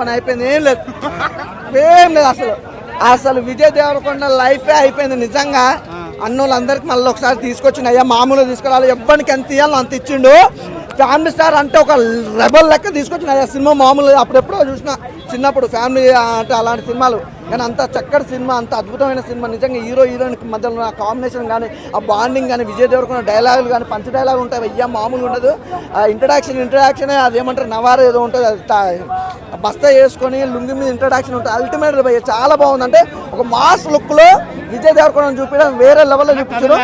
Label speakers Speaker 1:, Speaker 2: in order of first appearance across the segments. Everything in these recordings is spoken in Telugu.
Speaker 1: పని అయిపోయింది. ఏం లేదు. ఏం లేదు అసలు. అసలు విజయ్ దేవరకొండ లైఫే అయిపోయింది నిజంగా. అన్నోళ్ళందరికి మళ్ళీ ఒకసారి తీసుకొచ్చిండు. అయ్యా మామూలుగా తీసుకురావాలి ఎవ్వరికి ఎంత ఇవ్వాలో అంత ఇచ్చిండు. ఫ్యామిలీ స్టార్ అంటే ఒక రెబల్ లెక్క తీసుకొచ్చిన అయ్యా సినిమా మామూలు అప్పుడెప్పుడో చూసిన. చిన్నప్పుడు ఫ్యామిలీ అంటే అలాంటి సినిమాలు. కానీ అంత చక్కటి సినిమా అంత అద్భుతమైన సినిమా. నిజంగా హీరో హీరోయిన్ మధ్యలో ఆ కాంబినేషన్ కానీ ఆ బాండింగ్ కానీ విజయ్ దేవరకొండ డైలాగులు కానీ పంచ డైలాగులు ఉంటాయి. అయ్యా మామూలుగా ఉండదు. ఆ ఇంట్రడాక్షన్ ఇంట్రడక్షన్ అది ఏమంటారు? నవారు ఏదో ఉంటుంది. అది బస్తా వేసుకొని లుంగి మీద ఇంట్రడక్షన్ ఉంటుంది. అల్టిమేట్ భయ్య చాలా బాగుంది అంటే ఒక మాస్ లుక్లో విజయ్ దేవరకొండ చూపించడం వేరే లెవెల్లో చూపించారు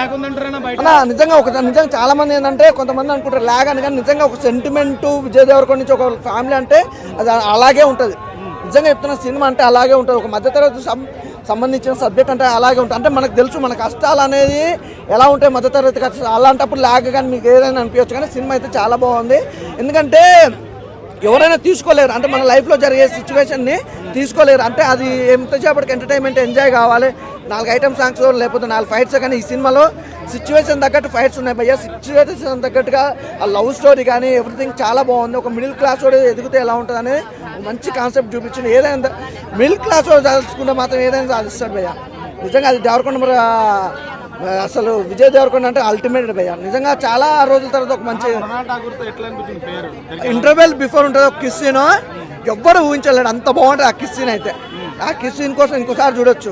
Speaker 1: నిజంగా ఒక నిజంగా చాలా మంది ఏంటంటే కొంతమంది అనుకుంటారు లాగ్ అని కానీ నిజంగా ఒక సెంటిమెంట్ విజయ్ దేవరకొండ నుంచి ఒక ఫ్యామిలీ అంటే అది అలాగే ఉంటుంది. నిజంగా చెప్తున్న సినిమా అంటే అలాగే ఉంటుంది. ఒక మధ్యతరగతి సం- సంబంధించిన సబ్జెక్ట్ అంటే అలాగే ఉంటుంది. అంటే మనకు తెలుసు మన కష్టాలు అనేది ఎలా ఉంటాయి మధ్యతరగతి కష్టాలు. అలాంటప్పుడు లాగ్ కానీ మీకు ఏదైనా అనిపించచ్చు కానీ సినిమా అయితే చాలా బాగుంది. ఎందుకంటే ఎవరైనా తీసుకోలేరు. అంటే మన లైఫ్లో జరిగే సిచ్యువేషన్ని తీసుకోలేరు. అంటే అది ఎంతసేపటికి ఎంటర్టైన్మెంట్ ఎంజాయ్ కావాలి. నాలుగు ఐటమ్ సాంగ్స్ లేకపోతే నాలుగు ఫైట్స్ కానీ ఈ సినిమాలో సిచ్యువేషన్ తగ్గట్టు ఫైట్స్ ఉన్నాయి భయ్య. సిచ్యువేషన్ తగ్గట్టుగా ఆ లవ్ స్టోరీ కానీ ఎవ్రీథింగ్ చాలా బాగుంది. ఒక మిడిల్ క్లాస్ వాడు ఎదిగితే ఎలా ఉంటుంది అనేది మంచి కాన్సెప్ట్ చూపించింది ఏదైనా మిడిల్ క్లాస్ వాడు సాధించుకుంటే మాత్రం ఏదైనా సాధిస్తాడు భయ్య. నిజంగా అది దేవరకొండ అసలు విజయ్ దేవరకొండ అంటే అల్టిమేట్ భయ్య. నిజంగా చాలా రోజుల తర్వాత ఒక మంచి ఇంటర్వెల్ బిఫోర్ ఉంటుంది. ఒక కిస్ సీన్ ఎవ్వరు ఊహించలేడు. అంత బాగుంటుంది ఆ కిస్ సీన్ అయితే. ఆ కిస్ సీన్ కోసం ఇంకోసారి చూడొచ్చు.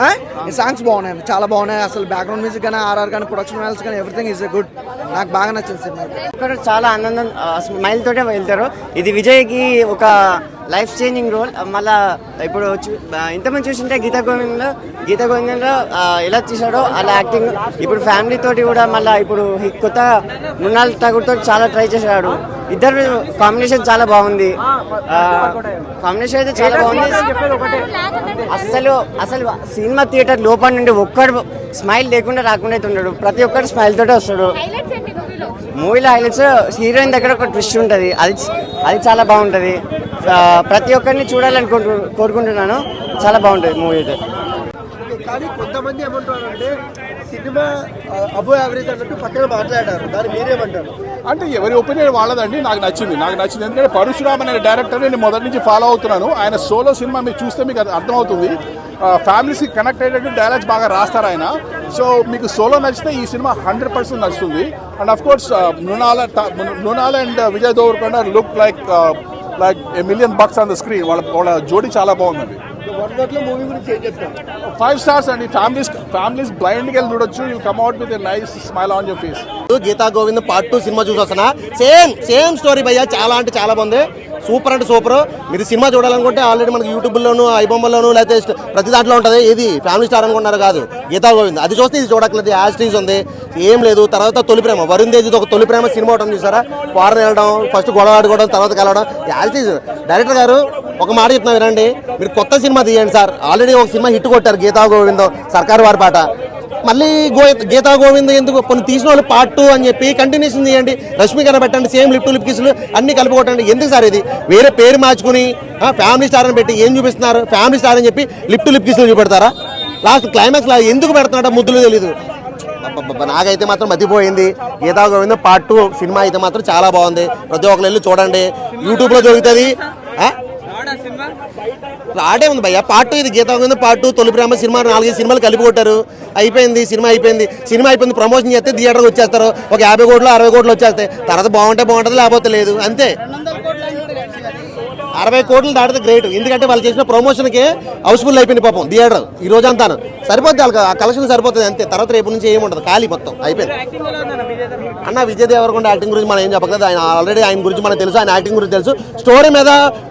Speaker 1: ఆ? ఈ సాంగ్స్ బాగున్నాయి. చాలా బాగున్నాయి. అసలు బ్యాక్గ్రౌండ్ మ్యూజిక్ కానీ ఆర్ఆర్ కానీ ప్రొడక్షన్ వాల్స్ కానీ ఎవ్రీథింగ్ ఈజ్ గుడ్ నాకు బాగా నచ్చింది సినిమా.
Speaker 2: ఇక్కడ చాలా ఆనందం స్మైల్ తోటే వెళ్తారు. ఇది విజయ్కి ఒక లైఫ్ చేంజింగ్ రోల్. మళ్ళా ఇప్పుడు ఇంతమంది చూసింటే గీతా గోవింద్లో గీతా గోవిందంలో ఎలా తీసాడో అలా యాక్టింగ్. ఇప్పుడు ఫ్యామిలీ తోటి కూడా మళ్ళా ఇప్పుడు కొత్త మృణాల్ ఠాగూర్ తోటి చాలా ట్రై చేశాడు. ఇద్దరు కాంబినేషన్ చాలా బాగుంది. కాంబినేషన్ అయితే చాలా బాగుంది. అసలు అసలు సినిమా థియేటర్ లోపల నుండి ఒక్కడు స్మైల్ లేకుండా రాకుండా అయితే ఉన్నాడు ప్రతి ఒక్కరు స్మైల్ తోటే వస్తాడు.
Speaker 3: హైలైట్స్ ఏంటి మూవీలో?
Speaker 2: హైలైట్స్ హీరోయిన్ దగ్గర ఒక ట్విస్ట్ ఉంటుంది. అది అది చాలా బాగుంటుంది. ప్రతి ఒక్కరిని చూడాలనుకుంటు కోరుకుంటున్నాను. చాలా బాగుంటుంది మూవీ అయితే.
Speaker 4: కానీ కొంతమంది ఏమంటారంటే సినిమా అబో యావరేజ్ అన్నట్టు పక్కన మాట్లాడారు. దాన్ని మీరేమంటారు?
Speaker 5: అంటే ఎవరి ఒపీనియన్ వాళ్ళదండి నాకు నచ్చింది. నాకు నచ్చింది ఎందుకంటే పరశురామ్ అనే డైరెక్టర్ నేను మొదటి నుంచి ఫాలో అవుతున్నాను. ఆయన సోలో సినిమా మీరు చూస్తే మీకు అది అర్థమవుతుంది. ఫ్యామిలీస్కి కనెక్ట్ అయ్యేటట్టు డైలాగ్స్ బాగా రాస్తారు ఆయన. సో మీకు సోలో నచ్చితే ఈ సినిమా హండ్రెడ్ పర్సెంట్ నచ్చుతుంది. And of course Mrunal Mrunal and Vijay Deverakonda look like like a million bucks on the screen వాళ్ళ వాళ్ళ జోడీ చాలా బాగుందండి. ఫైవ్ స్టార్స్ అండి. ఫ్యామిలీస్ ఫ్యామిలీస్ బ్లైండ్కి వెళ్ళి చూడొచ్చు. You come out with nice smile on your face
Speaker 6: Geetha Govind part two cinema చూసి వస్తున్నా. సేమ్ సేమ్ స్టోరీ భయ్య. చాలా అంటే చాలా బాగుంది. సూపర్ అంటే సూపర్. మీరు సినిమా చూడాలనుకుంటే ఆల్రెడీ మనకి యూట్యూబ్లోను ఐబొమ్మలోను లేకపోతే ప్రతి దాంట్లో ఉంటుంది. ఇది ఫ్యామిలీ స్టార్ అనుకున్నారు కాదు. గీతా గోవింద్. అది చూస్తే ఇది చూడట్లేదు యాస్టీస్ ఉంది. ఏం లేదు. తర్వాత తొలి ప్రేమ. వరుణ్ తేజ్ ఒక తొలి ప్రేమ సినిమా ఒకటి ఉంది చూసారా? ఫారెన్ వెళ్ళడం ఫస్ట్ గొడవ ఆడుకోవడం తర్వాత కలవడం. యాస్టీస్ డైరెక్టర్ గారు ఒక మాట చెప్తున్నా వినండి. మీరు కొత్త సినిమా తీయండి సార్. ఆల్రెడీ ఒక సినిమా హిట్ కొట్టారు గీతా గోవిందం సర్కారు వారి పాట. మళ్ళీ గో గీతా గోవింద్ ఎందుకు కొన్ని తీసిన వాళ్ళు పార్ట్ టూ అని చెప్పి కంటిన్యూషన్ చేయండి రష్మి పెట్టండి సేమ్ లిప్ టు లిప్ కిసులు అన్ని కలిపి ఎందుకు సార్ ఇది? వేరే పేరు మార్చుకుని ఫ్యామిలీ స్టార్ అని పెట్టి ఏం చూపిస్తున్నారు? ఫ్యామిలీ స్టార్ అని చెప్పి లిప్ టు లిప్ కిసులు చూపెడతారా? లాస్ట్ క్లైమాక్స్ లా ఎందుకు పెడుతున్నాడో ముద్దులు తెలీదు. నాకైతే మాత్రం మతిపోయింది. Geetha Govinda part two cinema అయితే మాత్రం చాలా బాగుంది. ప్రతి ఒక్కరు వెళ్ళి చూడండి. యూట్యూబ్లో దొరుకుతుంది. ఆడే ఉంది భయ్య. పార్ట్ టూ ఇది గీతా గోవింద పార్ట్ టూ తొలి ప్రేమ సినిమా నాలుగైదు సినిమాలు కలిపి కొట్టారు. అయిపోయింది సినిమా అయిపోయింది. సినిమా అయిపోయింది ప్రమోషన్ చేస్తే థియేటర్కి వచ్చేస్తారు. ఒక యాభై కోట్లు అరవై కోట్లు వచ్చేస్తాయి. తర్వాత బాగుంటే బాగుంటుంది లేకపోతే లేదు. అంతే. అరవై కోట్లు దాటితే గ్రేట్ ఎందుకంటే వాళ్ళు చేసిన ప్రమోషన్కి హౌస్ఫుల్ అయిపోయింది పాపం థియేటర్ ఈ రోజు అంతాను సరిపోద్ది వాళ్ళకి ఆ కలెక్షన్ సరిపోతుంది అంతే. తర్వాత రేపు నుంచి ఏముండదు ఉండదు ఖాళీ మొత్తం అయిపోయింది. అన్న విజయ్ దేవరకొండ యాక్టింగ్ గురించి మనం ఏం చెప్పలేదు ఆయన ఆల్రెడీ ఆయన గురించి మనకు తెలుసు ఆయన యాక్టింగ్ గురించి తెలుసు. స్టోరీ మీద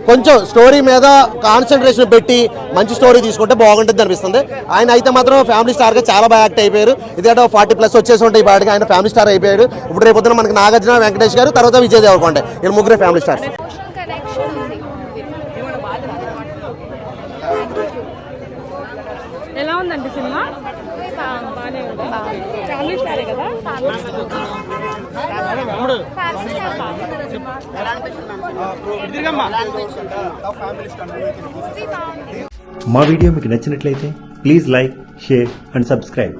Speaker 6: కొంచెం స్టోరీ మీద కాన్సన్ట్రేషన్ పెట్టి మంచి స్టోరీ తీసుకుంటే బాగుంటుంది అనిపిస్తుంది. ఆయన అయితే మాత్రం ఫ్యామిలీ స్టార్గా చాలా బాగా యాక్ట్ అయిపోయారు. ఎందుకంటే ఫార్టీ ప్లస్ వచ్చేసి ఉంటాయి ఈ పాటికి ఆయన ఫ్యామిలీ స్టార్ అయిపోయాడు. ఇప్పుడు రేపు మనకి నాగార్జున వెంకటేష్ గారు తర్వాత విజయ్ దేవరకొండ. వీళ్ళు ముగ్గురే ఫ్యామిలీ స్టార్స్
Speaker 7: ఎలా ఉందండి సినిమా? బాగానే ఉంది. ఫ్యామిలీ స్టారే కదా?
Speaker 8: మా వీడియో మీకు నచ్చినట్లయితే please like share and subscribe.